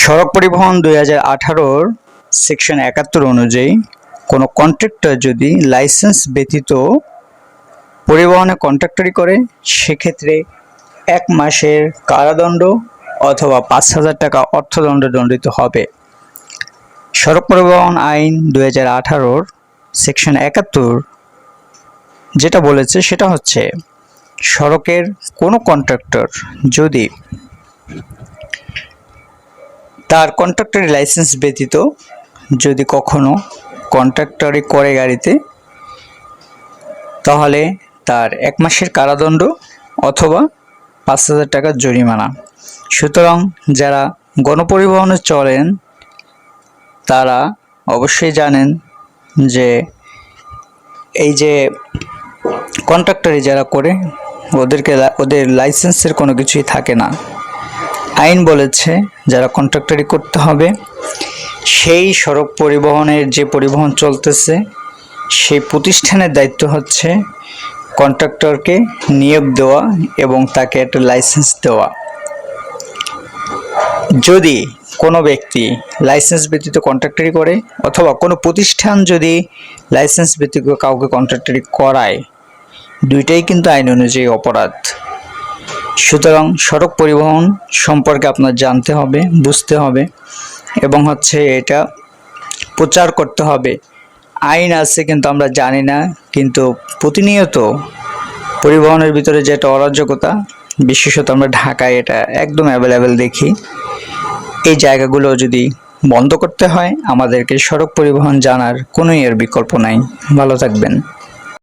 সড়ক পরিবহন দুই হাজার আঠারোর সেকশন একাত্তর অনুযায়ী কোনো কন্ট্রাক্টর যদি লাইসেন্স ব্যতীত পরিবহনে কন্ট্রাক্টরি করে, সেক্ষেত্রে এক মাসের কারাদণ্ড অথবা পাঁচ হাজার টাকা অর্থদণ্ড দণ্ডিত হবে। সড়ক পরিবহন আইন দুই হাজার আঠারোর সেকশন একাত্তর যেটা বলেছে সেটা হচ্ছে, সড়কের কোনো কন্ট্রাক্টর যদি তার কন্ট্রাক্টরি লাইসেন্স ব্যতীত যদি কখনো কন্ট্রাক্টরি করে গাড়িতে, তাহলে তার এক মাসের কারাদণ্ড অথবা পাঁচ হাজার টাকার জরিমানা। সুতরাং যারা গণপরিবহনে চলেন, তারা অবশ্যই জানেন যে এই যে কন্ট্রাক্টরি যারা করে, ওদেরকে ওদের লাইসেন্সের কোনো কিছুই থাকে না। আইন বলেছে, যারা কন্ট্রাক্টরি করতে হবে, সেই সড়ক পরিবহনের যে পরিবহন চলতেছে, সেই প্রতিষ্ঠানের দায়িত্ব হচ্ছে কন্ট্রাক্টরকে নিয়োগ দেওয়া এবং তাকে একটা লাইসেন্স দেওয়া। যদি কোনো ব্যক্তি লাইসেন্স ব্যতীত কন্ট্রাক্টরি করে, অথবা কোনো প্রতিষ্ঠান যদি লাইসেন্স ব্যতীত কাউকে কন্ট্রাক্টরি করায়, দুইটাই কিন্তু আইন অনুযায়ী অপরাধ। সুতরাং সড়ক পরিবহন সম্পর্কে আপনার জানতে হবে, বুঝতে হবে এবং হচ্ছে এটা প্রচার করতে হবে। আইন আছে কিন্তু আমরা জানি না, কিন্তু প্রতিনিয়ত পরিবহনের ভিতরে যেটা অরাজকতা, বিশেষত আমরা ঢাকায় এটা একদম অ্যাভেলেবেল দেখি। এই জায়গাগুলো যদি বন্ধ করতে হয়, আমাদেরকে সড়ক পরিবহন জানার কোনো এর বিকল্প নাই। ভালো থাকবেন।